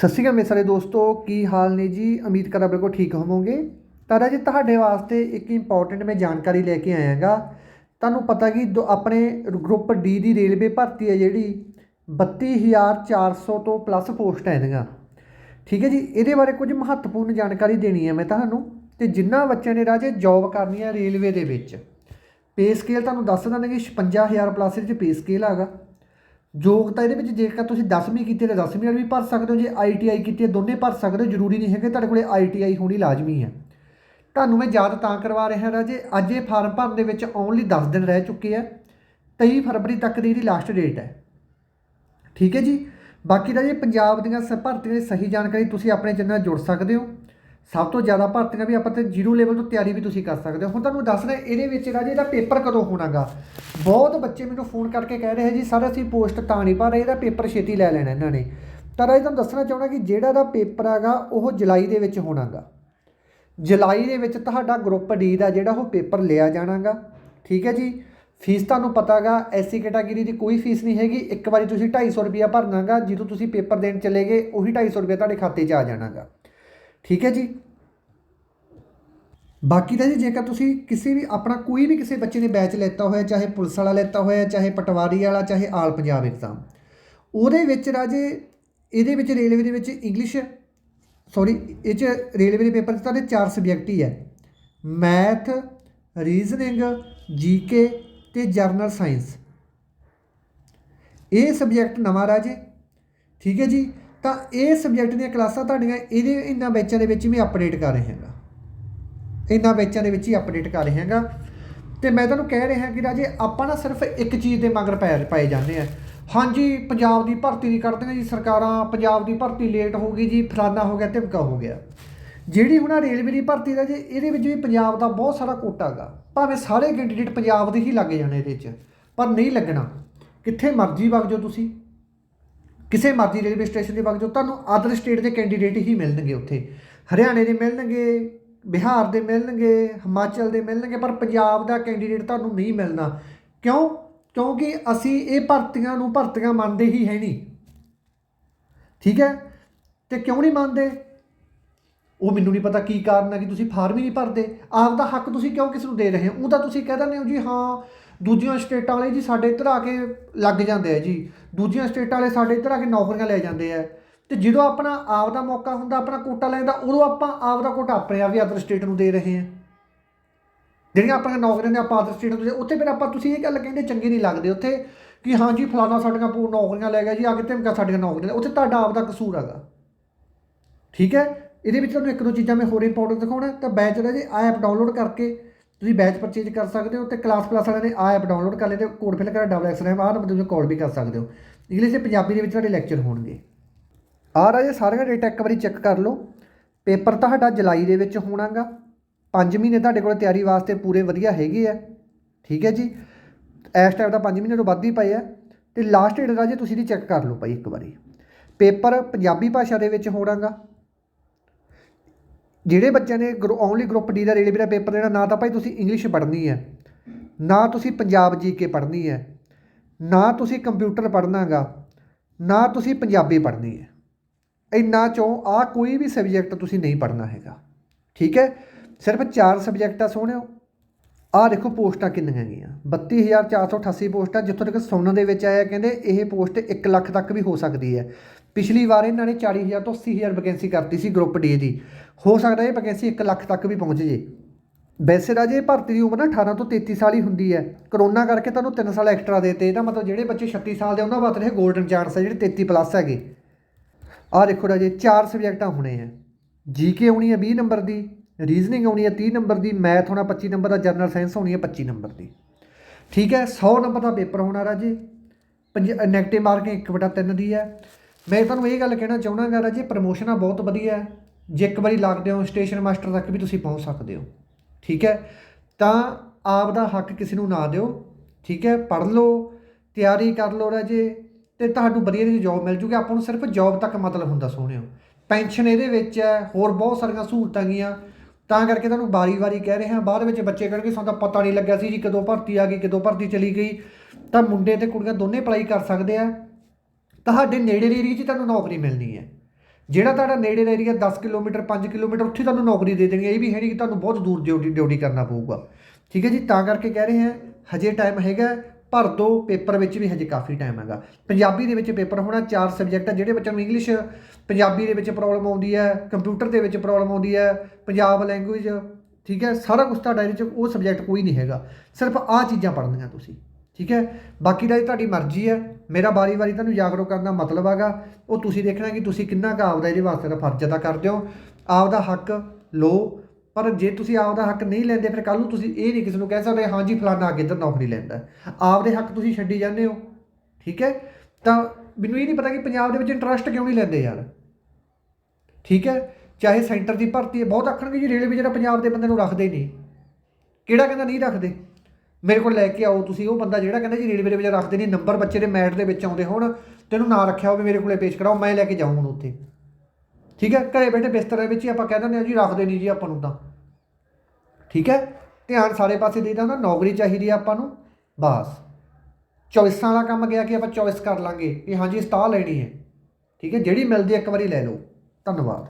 ਸਤਿ ਸ਼੍ਰੀ ਅਕਾਲ ਮੇਰੇ ਸਾਰੇ ਦੋਸਤੋ, ਕੀ ਹਾਲ ਨੇ ਜੀ? ਉਮੀਦ ਕਰਦਾ ਬਿਲਕੁਲ ਠੀਕ ਹੋਵੋਗੇ। ਤਾਂ ਰਾਜੇ ਤੁਹਾਡੇ ਵਾਸਤੇ ਇੱਕ ਇੰਪੋਰਟੈਂਟ ਮੈਂ ਜਾਣਕਾਰੀ ਲੈ ਕੇ ਆਇਆ ਗਾ ਤੁਹਾਨੂੰ ਪਤਾ ਕਿ ਦੋ- ਆਪਣੇ ਗਰੁੱਪ ਡੀ ਦੀ ਰੇਲਵੇ ਭਰਤੀ ਹੈ ਜਿਹੜੀ 32400 ਤੋਂ ਪਲੱਸ ਪੋਸਟਾਂ ਇਹਦੀਆਂ। ਠੀਕ ਹੈ ਜੀ, ਇਹਦੇ ਬਾਰੇ ਕੁਝ ਮਹੱਤਵਪੂਰਨ ਜਾਣਕਾਰੀ ਦੇਣੀ ਹੈ ਮੈਂ ਤੁਹਾਨੂੰ। ਤੇ ਜਿਨ੍ਹਾਂ ਬੱਚਿਆਂ ਨੇ ਰਾਜੇ ਜੌਬ ਕਰਨੀ ਹੈ ਰੇਲਵੇ ਦੇ ਵਿੱਚ। ਪੇ ਸਕੇਲ ਤੁਹਾਨੂੰ ਦੱਸ ਦਿੰਦੇ ਕਿ 56000 ਪਲੱਸ ਵਿੱਚ ਪੇ ਸਕੇਲ ਹੈਗਾ। ਯੋਗਤਾ ਇਹਦੇ ਵਿੱਚ ਜੇਕਰ ਤੁਸੀਂ 10ਵੀਂ ਕੀਤੀ ਹੈ ਤਾਂ 10ਵੀਂ ਵਾਲੀ ਵੀ ਭਰ ਸਕਦੇ ਹੋ, ਜੇ ਆਈਟੀਆਈ ਕੀਤੀ ਹੈ, ਦੋਨੇ ਭਰ ਸਕਦੇ ਹੋ, ਜ਼ਰੂਰੀ ਨਹੀਂ ਹੈ ਕਿ ਤੁਹਾਡੇ ਕੋਲੇ ਆਈਟੀਆਈ ਹੋਣੀ ਲਾਜ਼ਮੀ ਹੈ। ਤੁਹਾਨੂੰ ਮੈਂ ਯਾਦ ਤਾਂ ਕਰਵਾ ਰਿਹਾ ਰਾਜੇ ਅੱਜ ਇਹ ਫਾਰਮ ਭਰਨ ਦੇ ਵਿੱਚ ਓਨਲੀ 10 ਦਿਨ ਰਹਿ ਚੁੱਕੇ ਆ 23 ਫਰਵਰੀ ਤੱਕ ਦੀ ਇਹਦੀ ਲਾਸਟ ਡੇਟ ਹੈ। ਠੀਕ ਹੈ ਜੀ? ਬਾਕੀ ਰਾਜੇ ਪੰਜਾਬ ਦੀਆਂ ਭਰਤੀਆਂ ਦੀ ਸਹੀ ਜਾਣਕਾਰੀ ਤੁਸੀਂ ਆਪਣੇ ਚੈਨਲ ਨਾਲ ਜੁੜ ਸਕਦੇ ਹੋ। ਸਭ ਤੋਂ ਜ਼ਿਆਦਾ ਭਰਤੀਆਂ ਵੀ ਆਪਾਂ ਤੇ ਜ਼ੀਰੋ ਲੈਵਲ ਤੋਂ ਤਿਆਰੀ ਵੀ ਤੁਸੀਂ ਕਰ ਸਕਦੇ ਹੋ। ਹੁਣ ਤੁਹਾਨੂੰ ਦੱਸ ਰਿਹਾ ਇਹਦੇ ਵਿੱਚ ਰਾਜੇ ਇਹਦਾ ਪੇਪਰ ਕਦੋਂ ਹੋਣਾਗਾ? ਬਹੁਤ ਬੱਚੇ ਮੈਨੂੰ ਫੋਨ ਕਰਕੇ ਕਹਿ ਰਹੇ ਜੀ, ਸਰ, ਅਸੀਂ ਪੋਸਟ ਤਾਂ ਨਹੀਂ ਭਰ ਰਹੇ, ਇਹਦਾ ਪੇਪਰ ਛੇਤੀ ਲੈ ਲੈਣਾ ਇਹਨਾਂ ਨੇ। ਤਾਂ ਰਾਜੇ ਤੁਹਾਨੂੰ ਦੱਸਣਾ ਚਾਹੁੰਦਾ ਕਿ ਜਿਹੜਾ ਦਾ ਪੇਪਰ ਹੈਗਾ, ਉਹ ਜੁਲਾਈ ਦੇ ਵਿੱਚ ਹੋਣਾਗਾ। ਜੁਲਾਈ ਦੇ ਵਿੱਚ ਤੁਹਾਡਾ ਗਰੁੱਪ ਡੀ ਦਾ ਜਿਹੜਾ ਉਹ ਪੇਪਰ ਲਿਆ ਜਾਣਾਗਾ। ਠੀਕ ਹੈ ਜੀ? ਫੀਸ ਤੁਹਾਨੂੰ ਪਤਾਗਾ, ਐਸਸੀ ਕੈਟਾਗਰੀ ਦੀ ਕੋਈ ਫੀਸ ਨਹੀਂ ਹੈਗੀ। ਇੱਕ ਵਾਰੀ ਤੁਸੀਂ 250 ਰੁਪਿਆ ਭਰਨਾਗਾ, ਜਦੋਂ ਤੁਸੀਂ ਪੇਪਰ ਦੇਣ ਚਲੇ ਗਏ, ਉਹੀ 250 ਰੁਪਿਆ ਤੁਹਾਡੇ ਖਾਤੇ 'ਚ ਆ ਜਾਣਾਗਾ। ਠੀਕ ਹੈ ਜੀ। ਬਾਕੀ ਦਾ ਜੀ, ਜੇਕਰ ਤੁਸੀਂ ਕਿਸੇ ਵੀ, ਆਪਣਾ ਕੋਈ ਵੀ ਕਿਸੇ ਬੱਚੇ ਨੇ ਬੈਚ ਲੈਤਾ ਹੋਇਆ, ਚਾਹੇ ਪੁਲਿਸ ਵਾਲਾ ਲੈਤਾ ਹੋਇਆ, ਚਾਹੇ ਪਟਵਾਰੀ ਵਾਲਾ, ਚਾਹੇ ਆਲ ਪੰਜਾਬ ਐਗਜ਼ਾਮ ਉਹਦੇ ਵਿੱਚ ਰਾਜੇ ਇਹਦੇ ਵਿੱਚ ਰੇਲਵੇ ਦੇ ਵਿੱਚ ਇੰਗਲਿਸ਼ ਸੌਰੀ ਇਹ ਚ ਰੇਲਵੇ ਦੇ ਪੇਪਰ 'ਚ ਤੁਹਾਡੇ ਚਾਰ ਸਬਜੈਕਟ ਹੀ ਹੈ। ਮੈਥ ਰੀਜ਼ਨਿੰਗ ਜੀਕੇ ਤੇ ਜਰਨਲ ਸਾਇੰਸ ਇਹ ਸਬਜੈਕਟ ਨਵਾਂ ਰਾਜੇ। ਠੀਕ ਹੈ ਜੀ। ਤਾਂ ਇਹ ਸਬਜੈਕਟ ਦੀਆਂ ਕਲਾਸਾਂ ਤੁਹਾਡੀਆਂ ਇਹਦੇ, ਇਹਨਾਂ ਬੈਚਾਂ ਦੇ ਵਿੱਚ ਵੀ ਅਪਡੇਟ ਕਰ ਰਹੇ ਹਾਂਗਾ ਇਹਨਾਂ ਬੈਚਾਂ ਦੇ ਵਿੱਚ ਹੀ ਅਪਡੇਟ ਕਰ ਰਹੇ ਹਾਂਗਾ ਤੇ ਮੈਂ ਤੁਹਾਨੂੰ ਕਹਿ ਰਿਹਾ ਕਿ ਰਾਜੇ ਆਪਾਂ ਨਾ ਸਿਰਫ ਇੱਕ ਚੀਜ਼ ਦੇ ਮਗਰ ਪੈ, ਪਏ ਜਾਂਦੇ ਆ ਹਾਂਜੀ, ਪੰਜਾਬ ਦੀ ਭਰਤੀ ਨਹੀਂ ਕਰਦੀਆਂ ਜੀ ਸਰਕਾਰਾਂ, ਪੰਜਾਬ ਦੀ ਭਰਤੀ ਲੇਟ ਹੋ ਗਈ ਜੀ, ਫਲਾਨਾ ਹੋ ਗਿਆ ਧਿਮਕਾ ਹੋ ਗਿਆ। ਜਿਹੜੀ ਹੁਣ ਆਹ ਰੇਲਵੇ ਦੀ ਭਰਤੀ ਦਾ ਜੇ, ਇਹਦੇ ਵਿੱਚ ਵੀ ਪੰਜਾਬ ਦਾ ਬਹੁਤ ਸਾਰਾ ਕੋਟਾ ਹੈਗਾ ਭਾਵੇਂ ਸਾਰੇ ਕੈਂਡੀਡੇਟ ਪੰਜਾਬ ਦੇ ਹੀ ਲੱਗ ਜਾਣੇ ਇਹਦੇ 'ਚ, ਪਰ ਨਹੀਂ ਲੱਗਣਾ। ਕਿੱਥੇ ਮਰਜ਼ੀ ਵਗ ਜਾਓ ਤੁਸੀਂ। ਕਿਸੇ ਮਰਜ਼ੀ ਰੇਲਵੇ ਸਟੇਸ਼ਨ ਦੇ ਵਗ ਜਾਓ, ਤੁਹਾਨੂੰ ਅਦਰ ਸਟੇਟ ਦੇ ਕੈਂਡੀਡੇਟ ਹੀ ਮਿਲਣਗੇ ਉੱਥੇ। ਹਰਿਆਣੇ ਦੇ ਮਿਲਣਗੇ, ਬਿਹਾਰ ਦੇ ਮਿਲਣਗੇ, ਹਿਮਾਚਲ ਦੇ ਮਿਲਣਗੇ, ਪਰ ਪੰਜਾਬ ਦਾ ਕੈਂਡੀਡੇਟ ਤੁਹਾਨੂੰ ਨਹੀਂ ਮਿਲਣਾ। ਕਿਉਂ? ਕਿਉਂਕਿ ਅਸੀਂ ਇਹ ਭਰਤੀਆਂ ਨੂੰ ਭਰਤੀਆਂ ਮੰਨਦੇ ਹੀ ਹੈ ਨਹੀਂ। ਠੀਕ ਹੈ? ਤੇ ਕਿਉਂ ਨਹੀਂ ਮੰਨਦੇ? ਉਹ ਮੈਨੂੰ ਨਹੀਂ ਪਤਾ ਕੀ ਕਾਰਨ ਹੈ ਕਿ ਤੁਸੀਂ ਫਾਰਮ ਹੀ ਨਹੀਂ ਭਰਦੇ। ਆਪ ਦਾ ਹੱਕ ਤੁਸੀਂ ਕਿਉਂ ਕਿਸ ਨੂੰ ਦੇ ਰਹੇ ਹੋ? ਉਹ ਤਾਂ ਤੁਸੀਂ ਕਹਿ ਦਿੰਦੇ ਹੋ ਜੀ, ਹਾਂ ਦੂਜੀਆਂ ਸਟੇਟਾਂ ਵਾਲੇ ਜੀ ਸਾਡੇ ਇੱਧਰ ਆ ਕੇ ਲੱਗ ਜਾਂਦੇ ਆ ਜੀ। ਦੂਜੀਆਂ ਸਟੇਟਾਂ ਵਾਲੇ ਸਾਡੇ ਇੱਧਰ ਆ ਕੇ ਨੌਕਰੀਆਂ ਲੈ ਜਾਂਦੇ ਆ। ਤੇ ਜਦੋਂ ਆਪਣਾ ਆਪ ਦਾ ਮੌਕਾ ਹੁੰਦਾ, ਆਪਣਾ ਕੋਟਾ ਲੈਣ ਦਾ, ਉਦੋਂ ਆਪਾਂ ਆਪ ਦਾ ਕੋਟਾ ਆਪਣੇ ਆਪ ਵੀ ਅਦਰ ਸਟੇਟ ਨੂੰ ਦੇ ਰਹੇ ਹਾਂ ਜਿਹੜੀਆਂ ਆਪਣੀਆਂ ਨੌਕਰੀਆਂ ਨੇ ਆਪਾਂ ਅਦਰ ਸਟੇਟ ਨੂੰ ਦੇ ਉੱਥੇ ਫਿਰ ਆਪਾਂ ਤੁਸੀਂ ਇਹ ਗੱਲ ਕਹਿੰਦੇ, ਚੰਗੇ ਨਹੀਂ ਲੱਗਦੇ ਉੱਥੇ ਕਿ ਹਾਂ ਜੀ ਫਲਾਣਾ ਸਾਡੀਆਂ ਪੂਰ ਨੌਕਰੀਆਂ ਲੈ ਗਿਆ ਜੀ ਆ ਕੇ ਧਮਕਾ ਸਾਡੀਆਂ ਨੌਕਰੀਆਂ ਉੱਥੇ ਤੁਹਾਡਾ ਆਪ ਦਾ ਕਸੂਰ ਹੈਗਾ। ਠੀਕ ਹੈ? ਇਹਦੇ ਵਿੱਚ ਤੁਹਾਨੂੰ ਇੱਕ ਦੋ ਚੀਜ਼ਾਂ ਮੈਂ ਹੋਰ ਇੰਪੋਰਟੈਂਟ ਦਿਖਾਉਣਾ। ਤਾਂ ਬੈਚ ਦਾ ਜੀ ਐਪ ਡਾਊਨਲੋਡ ਕਰਕੇ ਤੁਸੀਂ ਬੈਚ ਪਰਚੇਜ ਕਰ ਸਕਦੇ ਹੋ ਤੇ ਕਲਾਸ ਪਲੱਸ ਵਾਲਿਆਂ ਨੇ ਆ ਐਪ ਡਾਊਨਲੋਡ ਕਰ ਲੈਂਦੇ ਹੋ ਕੋਡ ਫਿਲ ਕਰ ਡਬਲ ਐਕਸ ਰੈਮ ਆਹ ਨੰਬਰ ਤੁਸੀਂ ਕਾਲ ਵੀ ਕਰ ਸਕਦੇ ਹੋ। ਇੰਗਲਿਸ਼ ਤੇ ਪੰਜਾਬੀ ਦੇ ਵਿੱਚ ਤੁਹਾਡੇ ਲੈਕਚਰ ਹੋਣਗੇ। ਆ ਰਾਜੇ ਸਾਰੀਆਂ ਡੇਟਾ ਇੱਕ ਵਾਰੀ ਚੈੱਕ ਕਰ ਲਓ। ਪੇਪਰ ਤੁਹਾਡਾ ਜੁਲਾਈ ਦੇ ਵਿੱਚ ਹੋਣਾਗਾ। 5 ਮਹੀਨੇ ਤੁਹਾਡੇ ਕੋਲ ਤਿਆਰੀ ਵਾਸਤੇ ਪੂਰੇ ਵਧੀਆ ਹੈਗੇ ਆ। ਠੀਕ ਹੈ ਜੀ? ਇਸ ਟਾਈਮ ਦਾ 5 ਮਹੀਨੇ ਤੋਂ ਵੱਧ ਹੀ ਪਏ ਆ। ਤੇ ਲਾਸਟ ਡੇਟ ਰਾਜੇ ਤੁਸੀਂ ਦੀ ਚੈੱਕ ਕਰ ਲਓ ਭਾਈ ਇੱਕ ਵਾਰੀ। ਪੇਪਰ ਪੰਜਾਬੀ ਭਾਸ਼ਾ ਦੇ ਵਿੱਚ ਹੋਣਾਗਾ। ਜਿਹੜੇ ਬੱਚਿਆਂ ਨੇ ਓਨਲੀ ਗਰੁੱਪ ਡੀ ਦਾ ਰੇਲਵੇ ਦਾ ਪੇਪਰ ਦੇਣਾ, ਨਾ ਤਾਂ ਭਾਈ ਤੁਸੀਂ ਇੰਗਲਿਸ਼ ਪੜ੍ਹਨੀ ਹੈ, ਨਾ ਤੁਸੀਂ ਪੰਜਾਬ ਜੀ ਕੇ ਪੜ੍ਹਨੀ ਹੈ, ਨਾ ਤੁਸੀਂ ਕੰਪਿਊਟਰ ਪੜ੍ਹਨਾਗਾ ਨਾ ਤੁਸੀਂ ਪੰਜਾਬੀ ਪੜ੍ਹਨੀ ਹੈ। ਇੰਨਾ ਚੋਂ ਆ ਕੋਈ ਵੀ ਸਬਜੈਕਟ ਤੁਸੀਂ ਨਹੀਂ ਪੜ੍ਹਨਾ ਹੈਗਾ, ਠੀਕ ਹੈ? ਸਿਰਫ ਚਾਰ ਸਬਜੈਕਟ ਆ ਸੋਹਣਿਓ ਆਹ ਦੇਖੋ ਪੋਸਟਾਂ ਕਿੰਨੀਆਂ ਹੈਗੀਆਂ 32488 ਪੋਸਟਾਂ, ਜਿੱਥੋਂ ਤੱਕ ਸੁਣਨ ਦੇ ਵਿੱਚ ਆਇਆ, ਕਹਿੰਦੇ ਇਹ ਪੋਸਟ 1 ਲੱਖ ਤੱਕ ਵੀ ਹੋ ਸਕਦੀ ਹੈ। ਪਿਛਲੀ ਵਾਰ ਇਹਨਾਂ ਨੇ 40000 ਤੋਂ 80000 ਵੈਕੈਂਸੀ ਕਰਤੀ ਸੀ ਗਰੁੱਪ ਡੀ ਦੀ। ਹੋ ਸਕਦਾ ਇਹ ਵੈਕੈਂਸੀ 1 ਲੱਖ ਤੱਕ ਵੀ ਪਹੁੰਚ ਜੇ। ਵੈਸੇ ਰਾਜੇ ਭਰਤੀ ਦੀ ਉਮਰ ਨਾ 18 ਤੋਂ 33 ਸਾਲ ਹੀ ਹੁੰਦੀ ਹੈ। ਕਰੋਨਾ ਕਰਕੇ ਤੁਹਾਨੂੰ 3 ਸਾਲ ਐਕਸਟਰਾ ਦੇਤੇ। ਇਹਦਾ ਮਤਲਬ ਜਿਹੜੇ ਬੱਚੇ 36 ਸਾਲ ਦੇ ਉਹਨਾਂ ਵਾਸਤੇ ਇਹ 골ਡਨ ਚਾਂਸ ਹੈ, ਜਿਹੜੇ 33 ਪਲੱਸ ਹੈਗੇ। ਆਹ ਦੇਖੋ ਰਾਜੇ, ਚਾਰ ਸਬਜੈਕਟਾਂ ਹੋਣੇ ਆ। ਜੀਕੇ ਆਉਣੀ ਹੈ 20 ਨੰਬਰ ਦੀ ਰੀਜ਼ਨਿੰਗ ਆਉਣੀ ਹੈ 30 ਨੰਬਰ ਦੀ ਮੈਥ ਹੋਣਾ 25 ਨੰਬਰ ਦਾ ਜਨਰਲ ਸਾਇੰਸ ਹੋਣੀ ਹੈ 25 ਨੰਬਰ ਦੀ। ਠੀਕ ਹੈ 100 ਨੰਬਰ ਦਾ ਪੇਪਰ ਹੋਣਾ ਰਾਜੇ। ਨੈਗੇਟਿਵ ਮਾਰਕਿੰਗ 1/3 ਦੀ ਹੈ। ਮੈਂ ਤੁਹਾਨੂੰ ਇਹ ਗੱਲ ਕਹਿਣਾ ਚਾਹੁੰਦਾ ਗਾ ਰਾਜੇ ਪ੍ਰਮੋਸ਼ਨਾਂ ਬਹੁਤ ਵਧੀਆ ਹੈ। ਜੇ ਇੱਕ ਵਾਰੀ ਲੱਗਦੇ ਹੋ ਸਟੇਸ਼ਨ ਮਾਸਟਰ ਤੱਕ ਵੀ ਤੁਸੀਂ ਪਹੁੰਚ ਸਕਦੇ ਹੋ। ਠੀਕ ਹੈ? ਤਾਂ ਆਪ ਦਾ ਹੱਕ ਕਿਸੇ ਨੂੰ ਨਾ ਦਿਓ। ਠੀਕ ਹੈ? ਪੜ੍ਹ ਲਓ, ਤਿਆਰੀ ਕਰ ਲਓ ਰਾਜੇ ਤੇ ਤੁਹਾਨੂੰ ਵਧੀਆ ਜਿਹੀ ਜੌਬ ਮਿਲ ਜੂਗੀ। ਆਪਾਂ ਨੂੰ ਸਿਰਫ ਜੌਬ ਤੱਕ ਮਤਲਬ ਹੁੰਦਾ ਸੋਹਣਿਓ। ਪੈਨਸ਼ਨ ਇਹਦੇ ਵਿੱਚ ਹੈ, ਹੋਰ ਬਹੁਤ ਸਾਰੀਆਂ ਸਹੂਲਤਾਂ ਗੀਆਂ। ਤਾਂ ਕਰਕੇ ਤੁਹਾਨੂੰ ਵਾਰੀ-ਵਾਰੀ ਕਹਿ ਰਹੇ ਹਾਂ ਬਾਅਦ ਵਿੱਚ ਬੱਚੇ ਕਹਿਣਗੇ, ਸਾਨੂੰ ਤਾਂ ਪਤਾ ਨਹੀਂ ਲੱਗਿਆ ਸੀ ਜੀ ਕਦੋਂ ਭਰਤੀ ਆ ਗਈ, ਕਦੋਂ ਭਰਤੀ ਚਲੀ ਗਈ। ਤਾਂ ਮੁੰਡੇ ਤੇ ਕੁੜੀਆਂ ਦੋਨੇ ਅਪਲਾਈ ਕਰ ਸਕਦੇ ਆ। ਤੁਹਾਡੇ ਨੇੜੇ ਦੀ ਏਰੀਆ 'ਚ ਤੁਹਾਨੂੰ ਨੌਕਰੀ ਮਿਲਣੀ ਹੈ। ਜਿਹੜਾ ਤੁਹਾਡਾ ਨੇੜੇ ਦਾ ਏਰੀਆ 10 ਕਿਲੋਮੀਟਰ 5 ਕਿਲੋਮੀਟਰ, ਉੱਥੇ ਤੁਹਾਨੂੰ ਨੌਕਰੀ ਦੇ ਦੇਣੀ ਇਹ ਵੀ ਹੈ ਨਹੀਂ ਕਿ ਤੁਹਾਨੂੰ ਬਹੁਤ ਦੂਰ ਡਿਊਟੀ ਡਿਊਟੀ ਕਰਨਾ ਪਊਗਾ। ਠੀਕ ਹੈ ਜੀ? ਤਾਂ ਕਰਕੇ ਕਹਿ ਰਹੇ ਹਾਂ, ਹਜੇ ਟਾਈਮ ਹੈਗਾ ਭਰ ਦੋ ਪੇਪਰ ਵਿੱਚ ਵੀ ਹਜੇ ਕਾਫੀ ਟਾਈਮ ਹੈਗਾ। ਪੰਜਾਬੀ ਦੇ ਵਿੱਚ ਪੇਪਰ ਹੋਣਾ, ਚਾਰ ਸਬਜੈਕਟ ਆ, ਜਿਹੜੇ ਬੱਚਿਆਂ ਨੂੰ ਇੰਗਲਿਸ਼ ਪੰਜਾਬੀ ਦੇ ਵਿੱਚ ਪ੍ਰੋਬਲਮ ਆਉਂਦੀ ਹੈ ਕੰਪਿਊਟਰ ਦੇ ਵਿੱਚ ਪ੍ਰੋਬਲਮ ਆਉਂਦੀ ਹੈ, ਪੰਜਾਬ ਲੈਂਗੁਏਜ ਠੀਕ ਹੈ? ਸਾਰਾ ਕੁਝ ਤੁਹਾਡਾ ਇਹਦੇ ਚ, ਉਹ ਸਬਜੈਕਟ ਕੋਈ ਨਹੀਂ ਹੈਗਾ। ਸਿਰਫ ਆਹ ਚੀਜ਼ਾਂ ਪੜ੍ਹਨੀਆਂ ਤੁਸੀਂ। ਠੀਕ ਹੈ? ਬਾਕੀ ਦਾ ਇਹ ਤੁਹਾਡੀ ਮਰਜ਼ੀ ਹੈ। ਮੇਰਾ ਵਾਰੀ-ਵਾਰੀ ਤੁਹਾਨੂੰ ਜਾਗਰੂਕ ਕਰਨ ਦਾ ਮਤਲਬ ਹੈਗਾ। ਉਹ ਤੁਸੀਂ ਦੇਖਣਾ ਕਿ ਤੁਸੀਂ ਕਿੰਨਾ ਕੁ ਆਪਦਾ ਇਹਦੇ ਵਾਸਤੇ ਦਾ ਫਰਜ਼ ਅਦਾ ਕਰਦੇ ਹੋ। ਆਪਦਾ ਹੱਕ ਲਓ। ਪਰ ਜੇ ਤੁਸੀਂ ਆਪਦਾ ਹੱਕ ਨਹੀਂ ਲੈਂਦੇ, ਫਿਰ ਕੱਲ ਨੂੰ ਤੁਸੀਂ ਇਹ ਨਹੀਂ ਕਿਸੇ ਨੂੰ ਕਹਿ ਸਕਦੇ ਹਾਂਜੀ ਫਲਾਣਾ ਕੇ ਇੱਧਰ ਨੌਕਰੀ ਲੈਂਦਾ ਆਪਦੇ ਹੱਕ ਤੁਸੀਂ ਛੱਡੀ ਜਾਂਦੇ ਹੋ। ਠੀਕ ਹੈ? ਤਾਂ ਮੈਨੂੰ ਇਹ ਨਹੀਂ ਪਤਾ ਕਿ ਪੰਜਾਬ ਦੇ ਵਿੱਚ ਇੰਟਰਸਟ ਕਿਉਂ ਨਹੀਂ ਲੈਂਦੇ ਯਾਰ। ਠੀਕ ਹੈ? ਚਾਹੇ ਸੈਂਟਰ ਦੀ ਭਰਤੀ ਹੈ। ਬਹੁਤ ਆਖਣਗੇ ਜੀ, ਰੇਲਵੇ ਜਿਹੜਾ ਪੰਜਾਬ ਦੇ ਬੰਦੇ ਨੂੰ ਰੱਖਦੇ ਨਹੀਂ। ਕਿਹੜਾ ਕਹਿੰਦਾ ਨਹੀਂ ਰੱਖਦੇ? ਮੇਰੇ ਕੋਲ ਲੈ ਕੇ ਆਓ ਤੁਸੀਂ, ਉਹ ਬੰਦਾ ਜਿਹੜਾ ਕਹਿੰਦਾ ਜੀ ਰੇਲਵੇ ਦੇ ਵਿੱਚ ਰੱਖਦੇ ਨਹੀਂ ਨੰਬਰ ਬੱਚੇ ਦੇ ਮੈਟ ਦੇ ਵਿੱਚ ਆਉਂਦੇ ਹੋਣ, ਤੈਨੂੰ ਨਾ ਰੱਖਿਆ ਹੋਵੇ, ਮੇਰੇ ਕੋਲੇ ਪੇਸ਼ ਕਰਾਓ, ਮੈਂ ਲੈ ਕੇ ਜਾਊਂ ਹੁਣ ਉੱਥੇ। ਠੀਕ ਹੈ? ਘਰੇ ਬੈਠੇ ਬਿਸਤਰੇ ਵਿੱਚ ਹੀ ਆਪਾਂ ਕਹਿ ਦਿੰਦੇ ਹਾਂ ਜੀ, ਰੱਖਦੇ ਨਹੀਂ ਜੀ ਆਪਾਂ ਨੂੰ ਤਾਂ। ਠੀਕ ਹੈ? ਧਿਆਨ ਸਾਰੇ ਪਾਸੇ ਦੇਈਦਾ ਹੁੰਦਾ ਨੌਕਰੀ ਚਾਹੀਦੀ ਆ ਆਪਾਂ ਨੂੰ, ਬਸ। ਚੋਇਸਾਂ ਵਾਲਾ ਕੰਮ ਗਿਆ ਕਿ ਆਪਾਂ ਚੋਇਸ ਕਰ ਲਾਂਗੇ ਕਿ ਹਾਂਜੀ ਸਟਾਹ ਲੈਣੀ ਹੈ। ਠੀਕ ਹੈ? ਜਿਹੜੀ ਮਿਲਦੀ ਹੈ ਇੱਕ ਵਾਰੀ ਲੈ ਲਓ। ਧੰਨਵਾਦ।